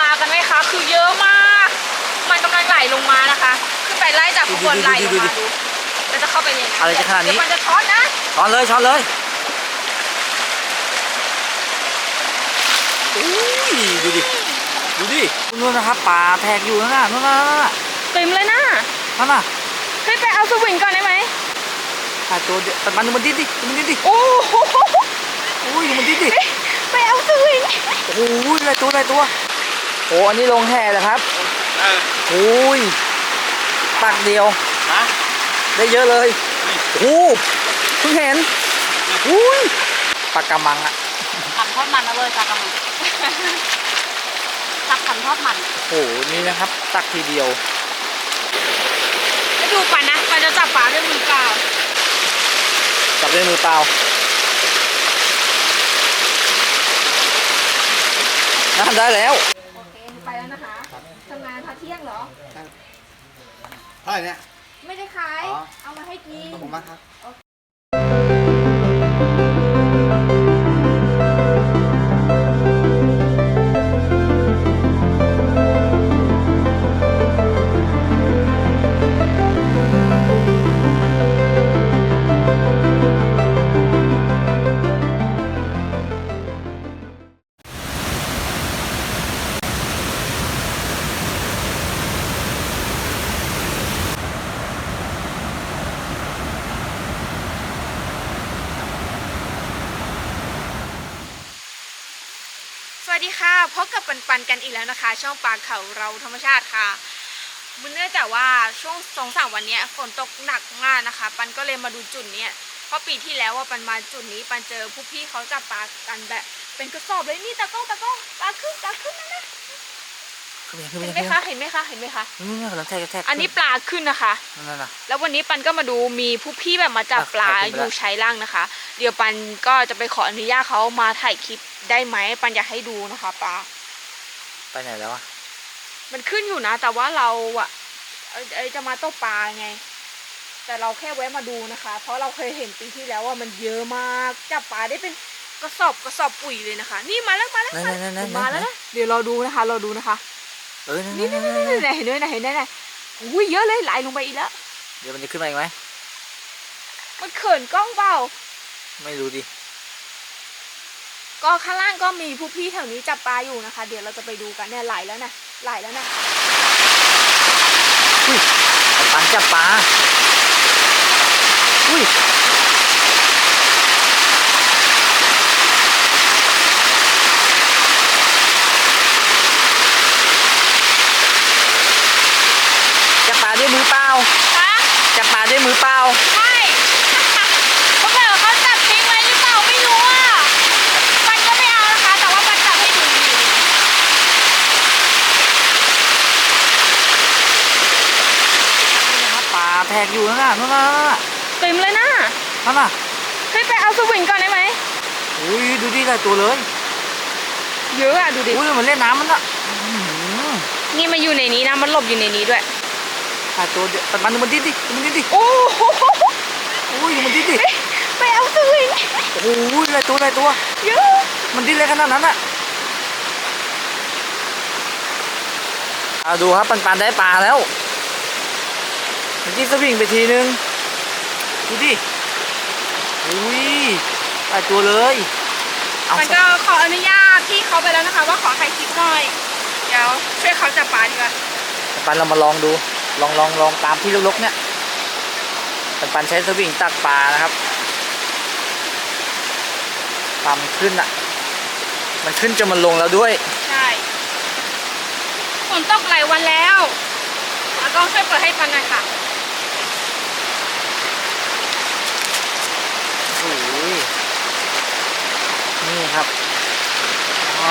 ลากันไหมคะ คือเยอะมาก มันกำลังไหลลงมานะคะขึ้นไปไล่จากข้างบนไหลลงมาดูแล้วจะเข้าไปในน้ำอะไรจะขนาดนี้เยวมันจะช็อตนะช้อนเลยช้อนเลยอุ้ยดูดิ ดูดินู่นนะครับป่าแทกอยู่นั่นน่ะนู่นน่ะนั่นน่ะเต็มเลยนะนั่นน่ะเฮ้ยไปเอาสวิงก่อนได้ไหมถ่ายตัวเดียวแต่มันดูมันดิ้นดิดูมันดิ้นดิโอ้โหอุ้ยดูมันดิ้นดิไปเอาสวิง โอ้ยอะไรตัวอะไรตัว โอ้อันนี้ลงแห่เลยครับเออโอ้ยปักเดียว ฮะได้เยอะเลยโอ้เพิ่งเห็นอุ้ยปากกามังอะขันทอดมันนะเลยจากกำลังตักขันทอดมันโอ้โหนี่นะครับ ตักทีเดียวไปดูปันนะปันจะจับปลาด้วยมือเปล่าจับด้วยมือเปล่าน่าได้แล้ว โอเคไปแล้วนะคะทำงานพักเที่ยงเหรอ เท่าไหร่เนี่ย ไม่ได้ขาย อ๋อ เอามาให้กินขอบคุณมากครับ วัสดีค่ะพบกับปันปันกันอีกแล้วนะคะ ช่องปลาเขาเราธรรมชาติค่ะมันเนื่องจากว่าช่วงสองสามวันนี้ฝนตกหนักมากนะคะ ปันก็เลยมาดูจุดเนี้ยเพราะปีที่แล้วว่าปันมาจุดนี้ปันเจอผู้พี่เขาจับปลากันแบบ เป็นกระสอบเลยนี่ตะก้องตะก้องปลาขึ้นปลาขึ้นนะ ขึ้นไปขึ้นเห็นไปไหมคะเห็นไหมคะเห็นไหมคะนี่นี่กำลังแทกแทกอันนี้ปลาขึ้นนะคะนั่นน่ะ แล้ววันนี้ปันก็มาดูมีผู้พี่แบบมาจับอะปลาถ่ายคลิปอไปแล้วยู่ใช้ล่างนะคะ เดี๋ยวปันก็จะไปขออนุญาตเขามาถ่ายคลิปได้ไหมปันอยากให้ดูนะคะปลา ไปไหนแล้วอะมันขึ้นอยู่นะ แต่ว่าเราอะเอ้ยเอ้ยจะมาตกปลาไง แต่เราแค่แวะมาดูนะคะ เพราะเราเคยเห็นปีที่แล้วว่ามันเยอะมากจับปลาได้เป็นกระสอบกระสอบปุ๋ยเลยนะคะ นี่มาแล้วมาแล้วนั่นนั่นนั่นมาแล้วนะเดี๋ยวเราดูนะคะ เราดูนะคะ เออนั่นนี่นั่นี่นนี่นั่นนี่เห็นด้วยนะเห็นด้วยนะอุ้ยเยอะเลยไหลลงไปอีกแล้วเดี๋ยวมันจะขึ้นมาอีกไหมมันเขินกล้องเปล่า ไม่รู้ดิก็ข้างล่างก็มีผู้พี่แถวนี้จับปลาอยู่นะคะ เดี๋ยวเราจะไปดูกันเนี่ยไหลแล้วนะไหลแล้วนะอุ้ยปันปันจับปลาอุ้ยจับปลาด้วยมือเปล่า ฮะ จับปลาด้วยมือเปล่า ใช่ เขาบอกว่าเขาจับทิ้งไว้หรือเปล่าไม่รู้อะปันก็ไม่เอานะคะ แต่ว่าปันจับให้ดูอยู่ นี่นะครับปลา แทกอยู่นั่นน่ะนั่นน่ะนั่นน่ะเต็มเลยนะนั่นน่ะเฮ้ยไปเอาสวิงก่อนได้ไหมอุ้ยดูดิหลายตัวเลย เยอะอะดูดิอุ้ยมันเล่นน้ำมันอะอื้อหือนี่มาอยู่ในนี้นะมันหลบอยู่ในนี้ด้วยหลายตัวเดียวแต่มันดูมันดิ้นดิดูมันดิ้นดิโอ้โหอุ้ยดูมันดิ้นดิเฮ้ยไปเอาสวิงโอ้ยหลายตัวหลายตัวเยอะมันดิ้นเลยขนาดนั้นอะเอาดูครับปันปันได้ปลาแล้วเมื่อกี้สวิงไปทีนึง ดูดิ อุ้ยหลายตัวเลย เอามันก็ขออนุญาตที่เขาไปแล้วนะคะ ว่าขอถ่ายคลิปหน่อย เดี๋ยวช่วยเขาจับปลาดีกว่าปันปันเรามาลองดู ลองลองลองตามที่ลกๆเนี่ยปันปันใช้สวิงตักปลานะครับปลามันขึ้นอะ มันขึ้นจนมันลงแล้วด้วย ใช่ฝนตกหลายวันแล้วแล้วก็ช่วยเปิดให้ฟันหน่อยค่ะ โอ้ยนี่ครับ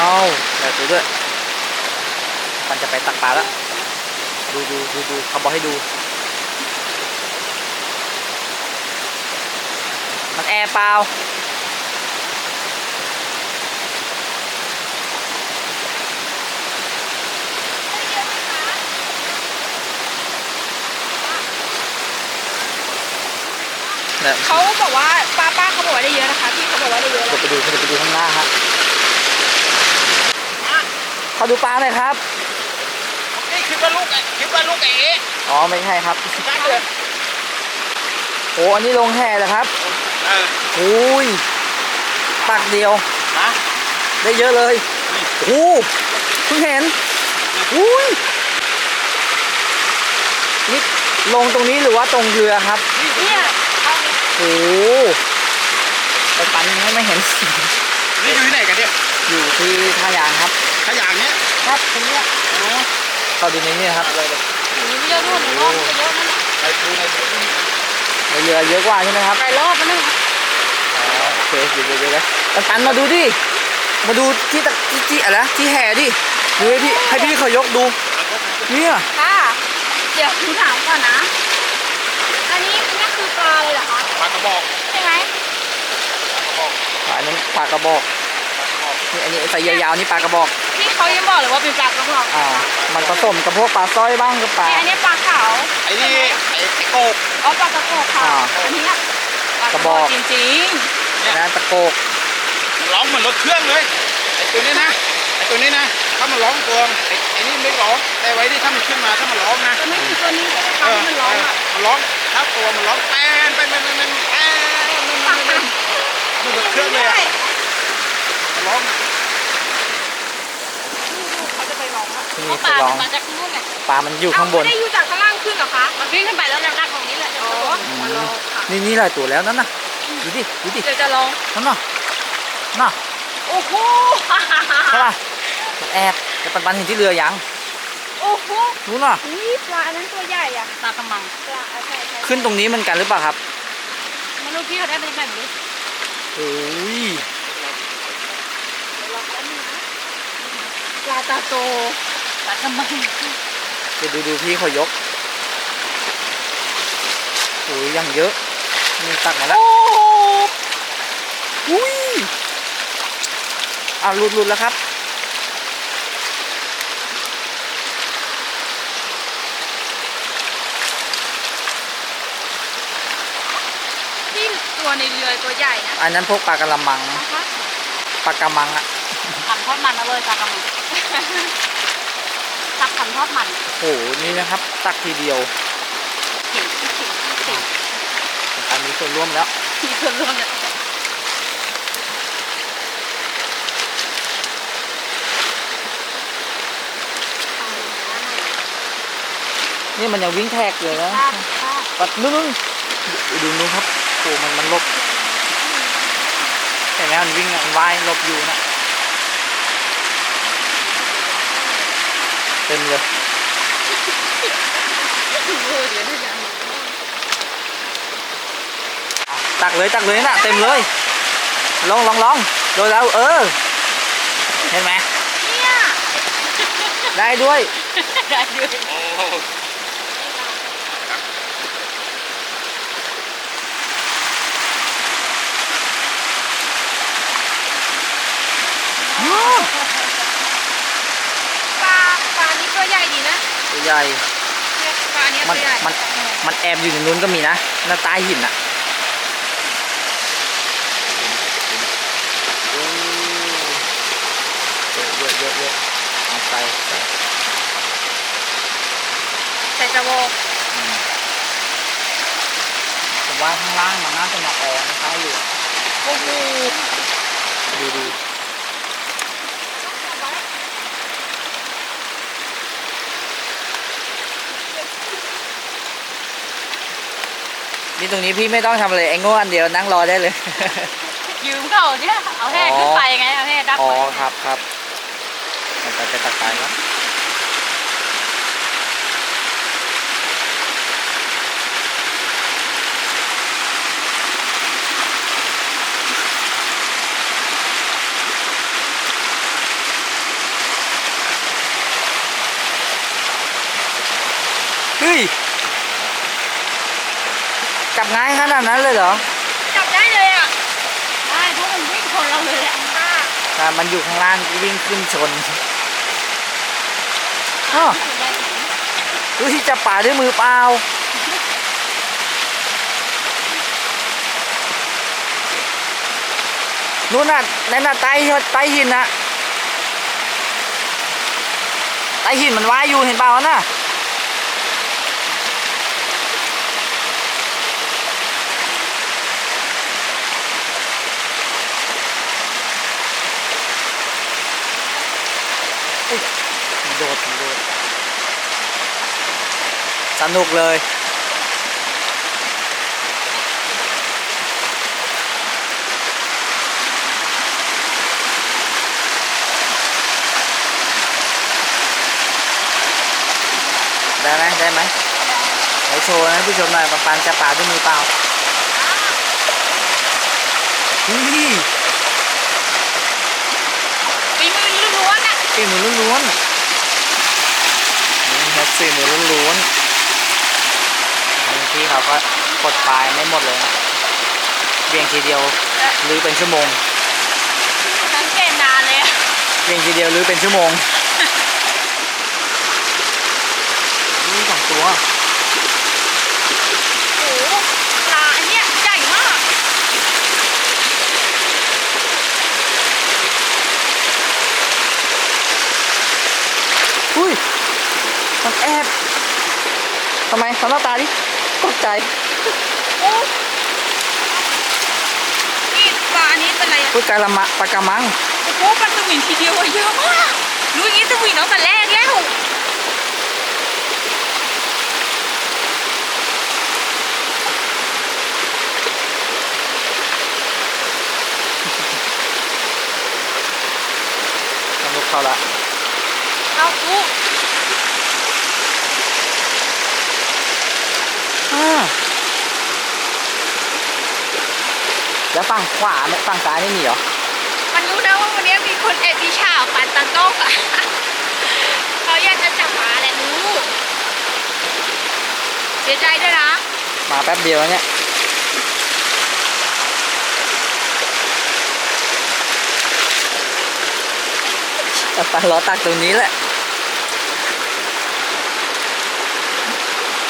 เอาได้ตัวด้วยปันจะไปตักปลาแล้ว ดูดูดูดูเขาบอกให้ดู มันแอร์เปล่าเนี่ยเขาบอกว่าป้าป้าเขาบอกว่าได้เยอะนะคะพี่เขาบอกว่าได้เยอะเดี๋ยวไปดูเดี๋ยวไปดูข้างหน้าฮะ ขอดูปลาหน่อยครับ นี่คิดว่าลูกไอ้คิดว่าลูกเอ๋อ๋อไม่ใช่ครับได้เลยโอ้อันนี้ลงแห่เหรอครับเอออุ้ยปากเดียวนะได้เยอะเลยโอ้เพิ่งเห็นอุ้ยนี่ลงตรงนี้หรือว่าตรงเรือครับเนี่ยเอาเนี่ยโอ้ไปปันยังไม่เห็น นี่อยู่ที่ไหนกันเนี่ย อยู่ที่ท่ายางครับ ขยะเนี้ยครับตรงเนี้ยอ๋อเข้าดูในนี้นะครับอะไรเลยอย่างนี้ไม่เยอะด้วยหนูรอบจะเยอะนั่นแหละไอ้ปูในปูนี่ในเรือเยอะกว่าใช่ไหมครับหลายรอบแล้วนะอ๋อโอเคเดี๋ยวเดี๋ยวเดี๋ยวปันปันมาดูดิมาดูที่ตะที่ที่อะไรนะที่แห่ดิดูให้พี่ให้พี่เขายกดูเนี่ยค่ะเดี๋ยวหนูถามก่อนนะ อันนี้นี่คือปลาเลยเหรอคะปลากระบอกใช่ไหมปลากระบอกอันนั้นปลากระบอกปลากระบอกนี่อันนี้ใส่ยาวๆนี่ปลากระบอกพี่ เขายังบอกเลยว่าเป็นปลากระบอกอ่ามันผสมกับพวกปลาสร้อยบ้างกับปลาเนี่ยอันนี้ปลาขาวไอ้นี่ไอ้ไอ้โกกอ๋อปลากระโกกค่ะอ่าอันนี้อะปลากระบอกจริงอันนั้นตะโกกมันร้องเหมือนรถเครื่องเลยไอ้ตัวนี้นะไอ้ตัวนี้นะถ้ามันร้องตัวไอ้ไอ้นี่ไม่ร้องแต่ไว้ที่ถ้ามันขึ้นมาถ้ามันร้องนะๆจะไม่ถึงตัวนี้ใช่ไหมเอคะอที่มันร้องอะมันร้องถ้าตัวมันร้องแป้นไปไปไปไปแป้นไปไปไปไปมันรถเครื่องเลยอะมันร้องอะ เขาจะไปร้องอะ ที่เพนี่ราะปลาจะลองมันมาจากข้างนู้นไงปลา มันอยู่ข้างบน เไม่ได้อยู่จากข้างล่างขึ้นเหรอคะมันวิ่งขึ้นไปแล้วแรงๆของนี้แหละอ๋อมาลองค่ะนี่นี่หลายตัวแล้วนั่นน่ะ ดูดิ ดูดิ เดี๋ยวจะลอง นั่นน่ะน่ะโอ้โหใช่ป่ะมันแอบแต่ปันปันเห็นที่เรือยังโอ้โหรู้น่ะ นี่ปลาอันนั้นตัวใหญ่อะปลากระมังปลาใช่ใช่ขึ้นตรงนี้เหมันกันหรือเปล่าครับมนุษย์พี่เขาได้เป็นแบบนี้โอ้ยปลาตาโต ปลากระมังเดี๋ยวดูดูพี่เขายกโอ้ยยังเยอะมีตักมาแล้วโอ้อุ้ยอ่าหลุดหลุดแล้วครับที่ตัวในเรือตัวใหญ่นะอันนั้นพวกปลากระมังนะคะปลากระมังอะขันทอดมันนะเว้ยปลากระมังตักขัน ทอดมันโอ้โหนี่นะครับ ตักทีเดียวเข็งเข็งเข็งอันนี้ส่วนร่วมแล้วมีส่วนร่วมเนี่ยนี่มันยังวิ่งแทรกเลยนะภาพภาพปัดนู่นนู่นดูนู้นครับโอ้มันมันหลบเห็นไหมมันวิ่งอะมันว่ายหลบอยู่นะ เต็มเลยโอ้ยเดี๋ยวเดี๋ยวเดี๋ยวอะตักเลยตักเลยน่ะเต็มเลยลองลองลองโดยแล้วเออ เห็นไหมเนี่ยได้ด้วยได้ด้วย โอ้ ปลาปลานี้ตัวใหญ่ดีนะ ตัว ใหญ่เนี่ยปลาเนี้ยมัตันวใหญ่มัน มันแอบอยู่ในนู้นก็มีนะหน้าใต้หินอะโอ้เยอะเยอะเยอะเอาใส่ใส่ใส่สะโวกอืมผมว่าข้างล่างมันน่าจะมาออนใต้อยู่โอ้โหดูดู นี่ตรงนี้พี่ไม่ต้องทำเลยไอ้โง่อันเดียวนั่งรอได้เลย ยืมเขาเนี่ยเอาแห่ขึ้นไปไงเอาแห่ดับอ๋อไว้ครับครับมันจะจะตักไปแล้วเฮ้ยจับ ง่ายขนาดนั้นเลยเหรอจับได้เลยอะได้เพราะมันวิ่งชนเราเลยแหละค่ะแต่มันอยู่ข้างล่างวิ่งขึ้นชนอ้าวดูที่จะป่าด้วยมือเปล่านู่นน่ะนั่นน่ะใต้ใต้หินน่ะไอหินมันว่ายอยู่เห็นเปล่าน่ะอุ๊ยมัน โดดมันโดดสนุกเลยได้ไหมได้ไหมไหนโชว์นะผู้ชมหน่อยปันๆจะป่าด้วยมือเปล่าอุ้ยฝีมือล้วนๆอะสี่มือล้วนๆนี่ครับ สี่มือล้วนๆนี่พี่เขาก็กดปลายไม่หมดเลยนะเบี่ยงทีเดียวหรือเป็นชั่วโมงสังเกตนานเลยอะเบี่ยงทีเดียวหรือเป็นชั่วโมงนี่สองตัว โอ้โหปลาอันเนี้ยใหญ่มาก อุ้ย มันแอบทำไมทำหน้าตาดิตกใจโอ้นี่ปลาอันนี้เป็นอะไรอะพูดกาละมะปากกามัง โอ้โหปลาสวิงทีเดียวอะเยอะมากรู้อย่างงี้สวิงตั้งแต่แรกแล้วสนุกเข้าละเอาอู้ อ่า แล้วฝั่งขวาเนี่ยฝั่งซ้ายไม่มีเหรอ มันรู้นะว่าวันนี้มีคนแอบวิชาปันตังโต๊ะอะเขาอยากจะจับปลาแหละรู้เสียใจด้วยนะ มาแป๊บเดียวเนี่ยแต่ปลารอตักตรงนี้แหละ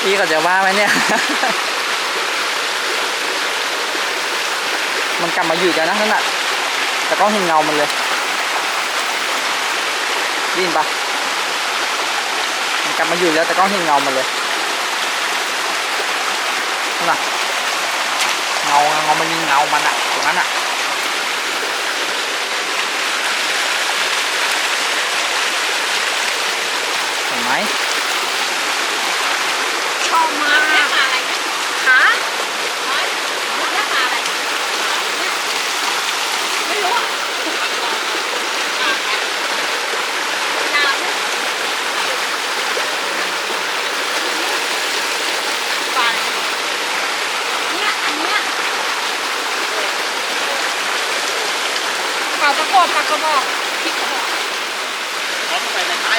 พี่ก็จะว่าไหมเนี่ย มันกลับมาอยู่กันนะนั่นน่ะแต่ก็เห็นเงามันเลยดยินปะมันกลับมาอยู่แล้วแต่ก็เห็นเงามันเลยนั่นน่ะเงาเงามันมีเงามันอะตรงนั้นอะเห็นไหม มากได้ปลาอะไรคะได้ปลาอะไรไม่รู้อะน้ำปลาอะไรเนี่ยอันเนี้ยปลาตะกอบปากระบอกพริกกระบอกร้อนไปในท้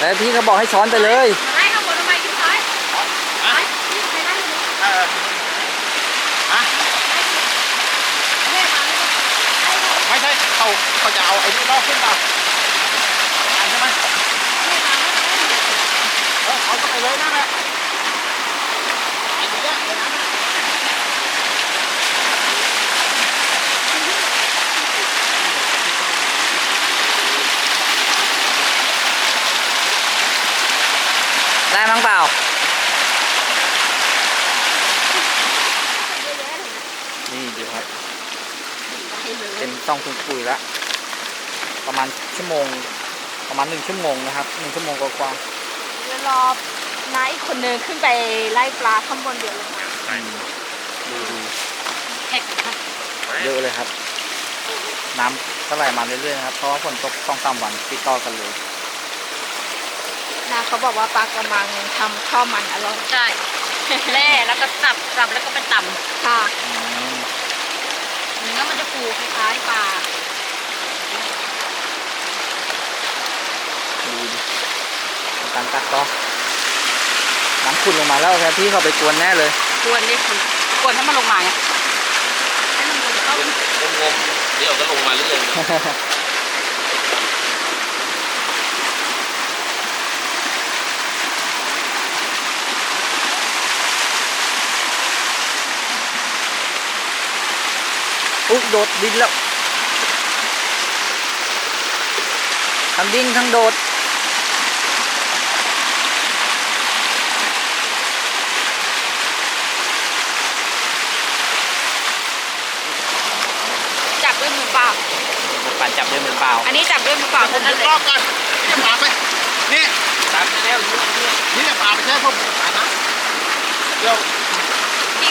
แล้วพี่เขาบอกให้ช้อนไปเลย มาไล่ข้างบนทำไมขึ้นท้าย อะ ไปนี่ใครได้เลย เอออะ แม่มาเลยไล่เขา ไม่ใช่เขาเขาจะเอาไอ้นี่ลอกขึ้นเปล่าอะใช่ไหมแม่มาไม่ได้เลยเออเอาเข้าไปเลยนั่นแหละไอ้นี่เนี่ยเดี๋ยวนะได้มั้งเปล่า นี่ดูครับ เป็นต้องคุณปุ๋ยละประ มาณชั่วโมง ประมาณหนึ่งชั่วโมงนะครับหนึ่งชั่วโมงกว่าเดี๋ยวรอน้าอีกคนนึงขึ้นไปไล่ปลาข้างบนเดี๋ยวลงมาๆอืมดูดูแท็กค่ะเยอะเลยครับ น้ำก็ไหลมาเรื่อยๆนะครับเพราะว่าฝนตกสองสามวันติดต่อกันเลยนาเขาบอกว่าปลากระมังทำข้าวมันอร่อยใช่แล่แล้วก็สับสับแล้วก็ไปตำค่ะอืมเนื้อมันจะฟูคล้ายๆปลา ดูดิ การตัดก็น้ำขุ่นลงมาแล้วครับพี่เขาไปกวนแน่เลยกวนนี่คุณกวนให้มันลงมาไงให้มันลงเข้า งมๆเดี๋ยวก็ลงมาเรื่อยๆอุ๊ยโดดดินแล้วทั้งดิ้งทั้งโดด ด้วยมือ เปล่าอันนี้จับด้วยมือเปล่าผเท่ามนั้นจะเลยรอบก่อนจะพาไปนี่ตามไปแล้วนี่จะพาไปใช่ผมจะพานะเดี๋ยวพี่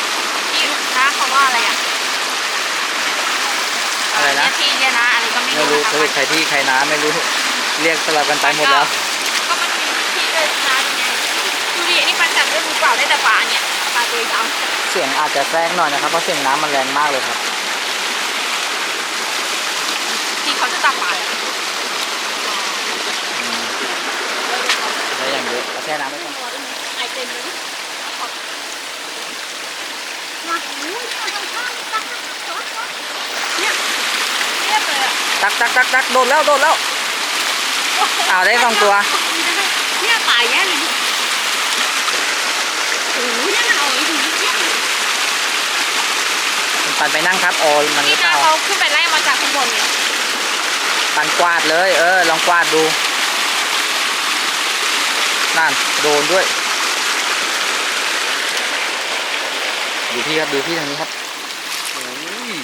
พี่นะเขาว่าอะไรอะอะไรนะเยพี่เนี่ยนะอะไรก็ไม่ไม่รู้รู้นะคะสรุปใครที่ใครน้าไม่รู้เรียกสลับกันไปหมดแล้วก็มันมีพี่เลยนะไงดูดิอันนี้ปันจับด้วยมือเปล่าได้แต่ปลาเนี่ยปลาตัวยาวเสียงอาจจะแทรกหน่อยนะครับเพราะเสียงน้ำมันแรงมากเลยครับ ที่เขาจะจับปลาเนี่ย อืม ได้อย่างเยอะเอาแช่น้ำไว้ก่อนไอเต็มเลยมาอุ้ยเอาทางข้างตักตักตักเนี่ยเรียบเลยอะตักตักตักตักโดดแล้วโดดแล้วเอาได้สองตัว เนี่ยป่าแย่เลยโอ้ยนั่นเอาอ้ถึงเที่ยมันปันไปนั่งครับโออมันหรือเปล่าเขาขึ้นไปไล่มาจากข้างบนเลย ปันกวาดเลย เออ ลองกวาดดู นั่น โดนด้วย ดูพี่ครับ ดูพี่ทางนี้ครับโอ้ย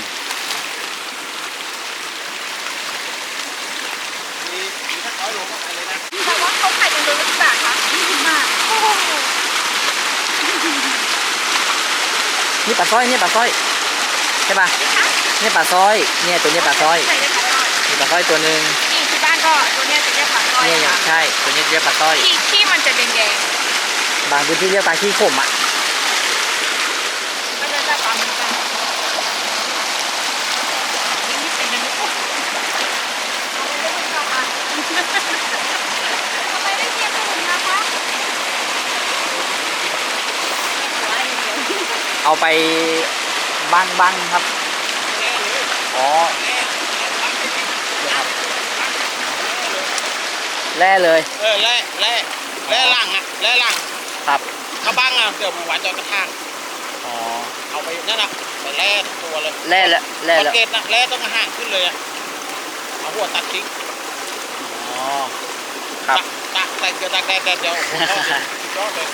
มีมีถ้าเขาลงอะไรเลยนะแต่ว่าเขาขายเป็นโลละกี่บาทคะยี่สิบบาทโอ้โหนี่ปลาสร้อยนี่ปลาสร้อยใช่ป่ะนี่ปลาสร้อยเนี่ยตัวนี้ปลาสร้อย ใส่ได้ ปลาสร้อยมีปลาสร้อยตัวหนึ่งนี่ที่บ้านก็ตัวเนี้ยจะเรียกปลาสร้อยเนี่ยค่ะใช่ตัวนี้เรียกปลาสร้อย ที่ที่มันจะแดงบางพื้นที่เรียกปลาขี้ขมอะๆก็จะจับปลาเหมือนกันนี่นี่เป็นอันนี้เอาไปเล่นเป็นปลาทำไมได้เทียบกับผมนะคะหัวอย่างเดียวเอาไปบ้านบ้านครับ อ๋อ ร่เลย เออแร่แร่แร่ล่างอะแร่ล่างครับ ถ้าบ้างอะเดี๋ยวมาหวานจอกระทางอ๋อเอาไปนั่นน่ะไปแร่ทั้งตัวเลยแร่แล้วแร่สัแล้วงเกตนะแร่ต้องห่างขึ้นเลยอะเอาหัวตัดทิ้งอ๋อ ครับตักตักใส่เกลือตักแดดแดดเดียวโอ้โหยอดเลย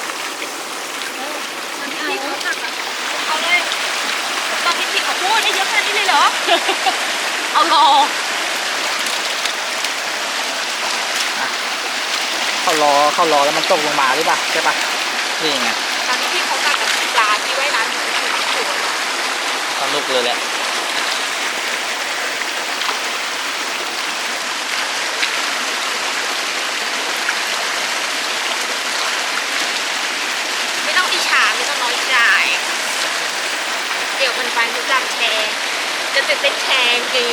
มันเอาพี่เขาตักอะเอาเลยตอนที่พี่เขาพูดได้เยอะขนาดนี้เลยเหรอ เอารอ เขารอเขารอแล้วมันตกลงมาหรือเปล่าใช่ปะนี่ไงตอนที่พี่เขาตักกับปลาที่ว่ายน้ำอยู่ที่สวนสนุกเลยแหละไม่ต้องอิจฉาไม่ต้องน้อยใจเดี๋ยวมันไปจะจับแชร์จะตื่นเต้นแชร์จริง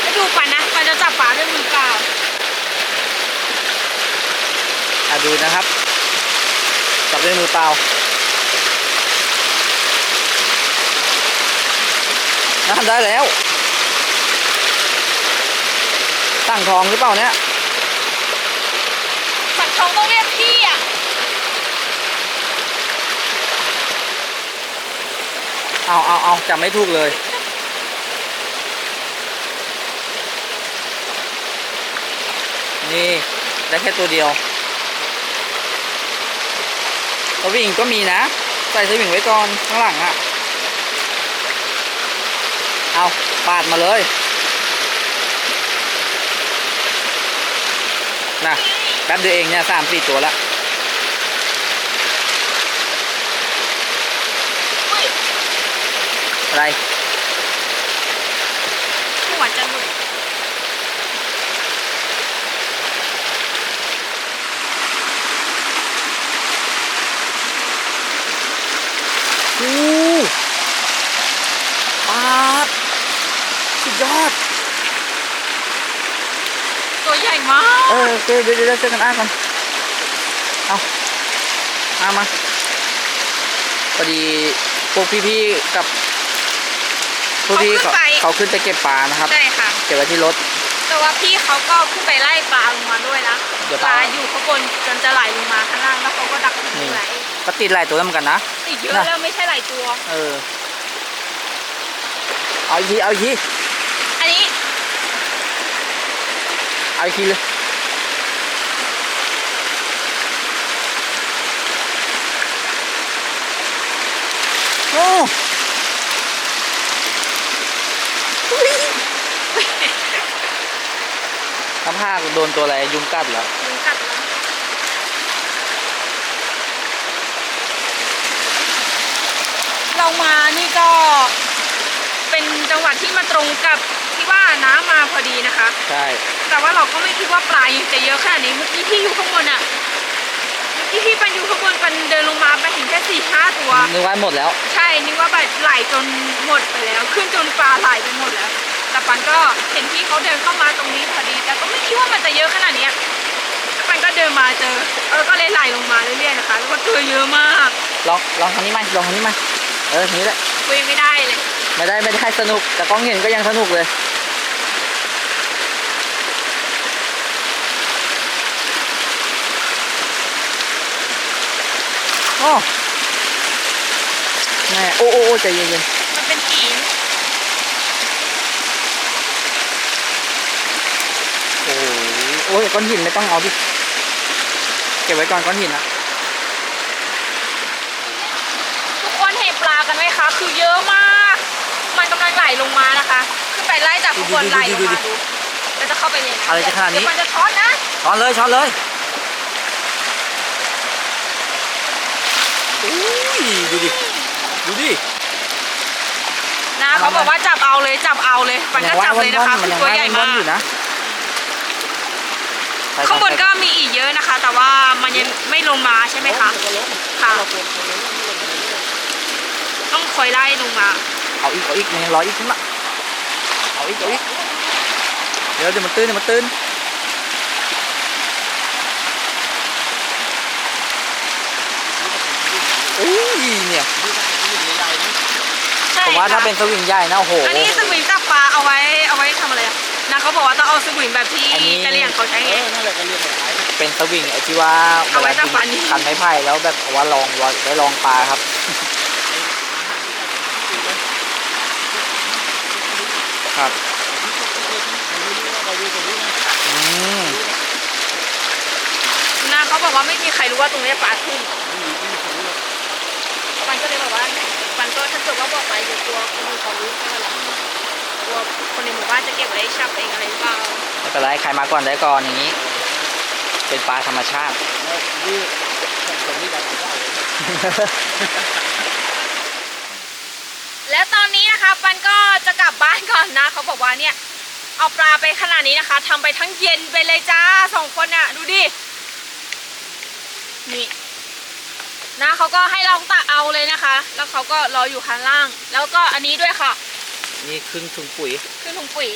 แล้วดูปันนะปัน จะจับปลาด้วยมือเปล่าอะดูนะครับ จับด้วยมือเปล่าน่าทำได้แล้ว ตั้งทองหรือเปล่าเนี่ยสันทองต้องเรียกพี่อะ เอาเอาเอาจำไม่ถูกเลย นี่ได้แค่ตัวเดียวสวิงก็มีนะ ใส่สวิงไว้ก่อนข้างหลังอะเอาปาดมาเลยนะแป๊บเดียวเองเนี่ยสามสี่ตัวละอะไร หัวจะหลุด อู้ปาดสุดยอด ตัวใหญ่มาก เออโอเคเดี๋ยวเดี๋ยวช่วยกันอ้ากันเอาอ้ามาพอดีพวกพี่ๆกับพวกพี่เขาเขาขึ้นไปเก็บปลานะครับ ใช่ค่ะ เก็บไว้ที่รถ แต่ว่าพี่เขาก็ขึ้นไปไล่ปลาลงมาด้วยนะเดี๋ยวปปลา ลาอยู่ข้างบนจนจะไหลลงมาข้างล่างแล้วเขาก็ดักทิ้งนี่ไว้ก็ติดหลายตัวแล้วเหมือนกันนะ ติดเยอะน่ะ แล้วไม่ใช่หลายตัว เออ เอาอีกทีเอาอีกทีอันนี้เอาอีกทีเลย โอ้ ผ้าโดนตัวอะไรยุงกัดแล้วยุงกัดแล้วเรามานี่ก็เป็นจังหวัดที่มาตรงกับที่ว่าน้ำมาพอดีนะคะ ใช่ แต่ว่าเราก็ไม่คิดว่าปลายังจะเยอะขนาดนี้เมื่อกี้ที่อยู่ข้างบนอะเมื่อกี้ที่ปันอยู่ข้างบนปันเดินลงมาไปเห็นแค่สี่ห้าตัวนึกว่าหมดแล้ว ใช่นึกว่าแบบไหลจนหมดไปแล้ว ขึ้นจนปลาไหลไปหมดแล้วแต่ ปันก็เห็นพี่เขาเดินเข้ามาตรงนี้พอดี แต่ก็ไม่คิดว่ามันจะเยอะขนาดเนี้ยปันก็เดินมาเจอเออก็เลยไหลลงมาเรื่อยๆนะคะ แล้วก็ตัวเยอะมากลองลองทางนี้มาลองทางนี้มาเออทางนี้แหละคุยไม่ได้เลยไม่ได้ไม่ได้สนุก แต่กล้องเห็นก็ยังสนุกเลยโอ้แม่โอ้โอ้โอ้ใจเย็นมันเป็นหิน ๆโอ้ย โอ้ยก้อนหินไม่ต้องเอาดิเก็บไว้ก่อนก้อนหินอะทุกคนเห็นปลากันไหมคะ คือเยอะมาก มันกำลังไหลลงมานะคะขึ้นไปไล่จากข้างบนไหลลงมาดูแล้วจะเข้าไปเลยนะอะไรจะขนาดนี้ เดี๋ยวมันจะช็อตนะช้อนเลยช้อนเลยอุ้ยดูดิดูดิ นะเขาบอกว่าจับเอาเลยจับเอาเลยปันก็จับเลยนะคะมัคือยังตัวใหญ่ว่มายกอยู่นะไป ข้างบนไปก็มีอีกเยอะนะคะ แต่ว่ามันยังไม่ลงมาใช่ไหมคะค่ะต้องคอยไล่ลงมาเอาอีกเอาอีกมันยังรออีกขึ้นละเอาอีกเอาอีกเดี๋ยวเดี๋ยวมันตื้นเดี๋ยวมันตื้นอุ้ยเนี่ยใช่ผมว่าถ้าค่ะเป็นสวิงใหญ่นะโอ้โหอันนี้สวิงจับปลาเอาไว้เอาไว้ทำอะไรอะ นะเขาบอกว่าต้องเอาสวิงแบบที่อันนี้ กะเหรี่ยงเขาใช้ไง นั่นแหละก็เรียกว่าขายเป็นสวิงไอ้ที่ว่าเอาไว้จับปลานี่ คันไม้ไผ่แล้วแบบเอาว่าลองไว้ลองปลาครับ ครับอืมนะเขาบอกว่าไม่มีใครรู้ว่าตรงนี้ปลาขึ้นมันก็เลยแบบว่ามันก็ถ้าเกิดว่าบอกไปเดี๋ยวตัวคนอื่นเขารู้ก็นั่นแหละตัวคนในหมู่บ้านจะเก็บไว้ชับเองอะไรหรือเปล่าไม่เป็นไรใครมาก่อนได้ก่อนอย่างนี้ เป็นปลาธรรมชาติ นี่คนนี้แบบได้และตอนนี้นะคะปันก็จะกลับบ้านก่อนนะเขาบอกว่าเนี่ย เอาปลาไปขนาดนี้นะคะทำไปทั้งเย็นไปเลยจ้าสองคนน่ะ ดูดินี่นะเขาก็ให้เราตักเอาเลยนะคะ แล้วเขาก็รออยู่ข้างล่าง แล้วก็อันนี้ด้วยค่ะ นี่ครึ่งถุงปุ๋ย ขึ้นถุงปุ๋ย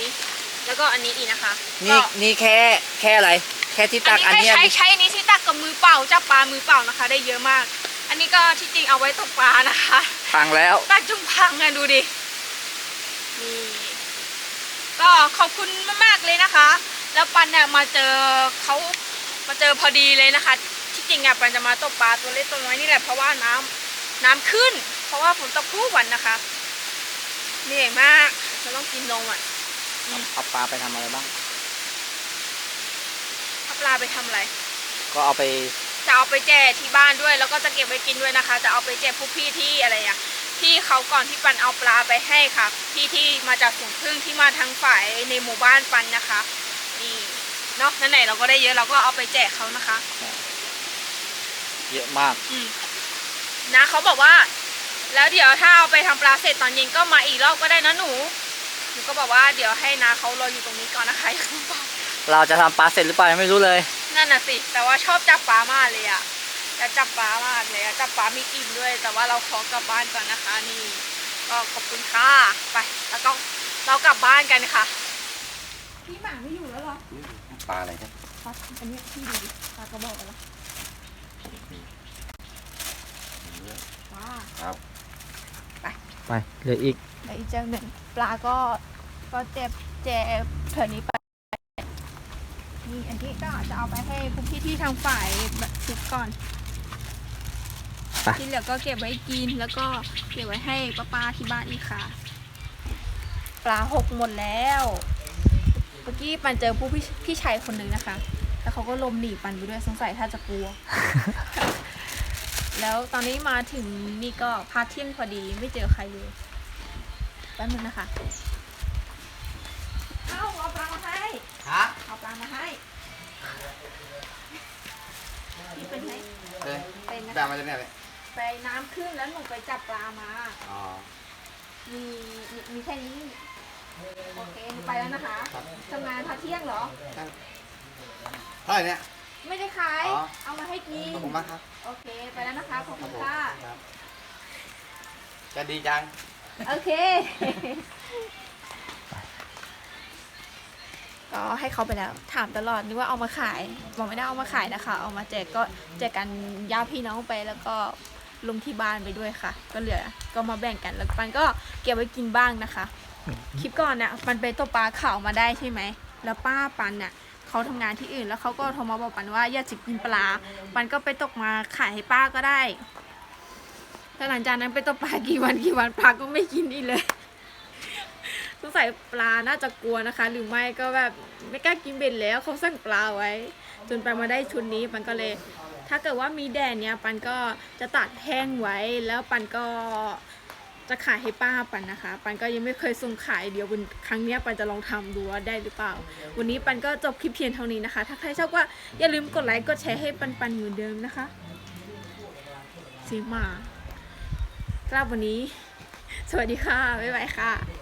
แล้วก็อันนี้อีกนะคะนี่ก็นี่แค่แค่อะไร แค่ที่ตักอัอันนนี้เนี้ยใช้ใช้อันนี้ที่ตักกับมือเปล่าจับปลามือเปล่านะคะ ได้เยอะมาก อันนี้ก็ที่จริงเอาไว้ตกปลานะคะ พังแล้ว ตักจุ่มพังอะดูดิ นี่ ก็ขอบคุณมากๆเลยนะคะ แล้วปันเนี่ยมาเจอเขามาเจอพอดีเลยนะคะ ที่จริงอะปันจะมาตกปลาตัวเล็กตัวน้อยนี่แหละเพราะว่าน้ำน้ำขึ้น เพราะว่าฝนตกทุกวันนะคะ เหนื่อยมากเราต้องกินนมอะเอาปลาไปทำอะไรบ้าง เอาปลาไปทำอะไร ก็เอาไปจะเอาไปแจกที่บ้านด้วย แล้วก็จะเก็บไว้กินด้วยนะคะ จะเอาไปแจกพวกพี่ที่อะไรอะที่เขาก่อนที่ปันเอาปลาไปให้ค่ะ พี่ที่มาจากสวนพึ่งที่มาทางฝ่ายในหมู่บ้านปันนะคะนี่เนาะนั่นไหนเราก็ได้เยอะเราก็เอาไปแจกเขานะคะ เยอะมาก อืมนะเขาบอกว่า แล้วเดี๋ยวถ้าเอาไปทำปลาเสร็จตอนเย็นก็มาอีกรอบก็ได้นะหนู หนูก็บอกว่าเดี๋ยวให้นาเขารออยู่ตรงนี้ก่อนนะคะอย่าเพิ่งไปเราจะทำปลาเสร็จหรือเปล่ายังไม่รู้เลย นั่นน่ะสิ แต่ว่าชอบจับปลามากเลยอะจะจับปลามากเลยอะจับปลามีอิ่มด้วย แต่ว่าเราขอกลับบ้านก่อนนะคะนี่ ก็ขอบคุณค่ะ ไป แล้วก็เรากลับบ้านกันค่ะ พี่หมาไม่อยู่แล้วหรอปลาอะไรครับครับอันนี้พี่ดูดิปลากระบอกกันแล้วว้าครับ ไปเหลืออีกแล้วอีกเจ้าหนึ่งปลาก็ก็เจ็บเจ็บเถอนี้ไปนี่อันนี้ก็จะเอาไปให้พวกพี่ที่ทางฝ่ายชุบก่อน ไปที่เหลือก็เก็บไว้กินแล้วก็เก็บไว้ให้ป้าป้าๆที่บ้านอีกค่ะ ปลาหกหมดแล้ว เมื่อกี้ปันเจอผู้พี่พี่ชายคนหนึ่งนะคะ แล้วเขาก็ลมหนีปันไปด้วยสงสัยถ้าจะกลัว แล้วตอนนี้มาถึงนี่ก็พาเที่ยงพอดีไม่เจอใครเลยแป๊บนึงนะคะเอาเอาปลามาให้ฮะเอาปลามาให้พี่เป็นไงเออเป็นนะด่าคะมาจากไหนเลยไปน้ำขึ้นแล้วหนูไปจับปลามา อ๋อ มีมีมีแค่นี้ โอเคหนูไปแล้วนะคะครับทำงานพักเที่ยงเหรอ เท่าไหร่เนี่ย ไม่ได้ขาย อ๋อ เอามาให้กิน ขอบคุณมากครับโอเค ไปแล้วนะคะ ขอบครัคุบณผมค่ะ ครับจะดีจัง โอเค ก็ให้เขาไปแล้ว ถามตลอดนึกว่าเอามาขาย บอกไม่ได้เอามาขายนะคะ เอามาแจกก็แจกกันญาติพี่น้องไปแล้วก็ลงที่บ้านไปด้วยค่ะ ก็เหลือก็มาแบ่งกัน แล้วปันก็เก็บไว้กินบ้างนะคะ คลิปก่อนเนี่ยปันไปตกปลาข่าวมาได้ใช่ไหม แล้วป้าปันเนี่ย เขาทำงานที่อื่น แล้วเขาก็โทรมาบอกปันว่าอยากจะกินปลา ปันก็ไปตกมาขายให้ป้าก็ได้แต่หลังจากนั้นไปตกปลากี่วันกี่วันปลาก็ไม่กินอีกเลยสงสัยปลาน่าจะกลัวนะคะ หรือไม่ก็แบบไม่กล้ากินเบ็ดแล้วเขาสั่งปลาไว้ จนไปมาได้ชุดนี้ปันก็เลย ถ้าเกิดว่ามีแดดเนี่ยปันก็จะตัดแห้งไว้แล้วปันก็ จะขายให้ป้าปันนะคะ ปันก็ยังไม่เคยส่งขายเดี๋ยววันครั้งนี้ปันจะลองทำดูว่าได้หรือเปล่า วันนี้ปันก็จบคลิปเพียงเท่านี้นะคะ ถ้าใครชอบก็อย่าลืมกดไลค์กดแชร์ให้ปันปันเหมือนเดิมนะคะสีมากลับวันนี้ สวัสดีค่ะ บ๊ายบายค่ะ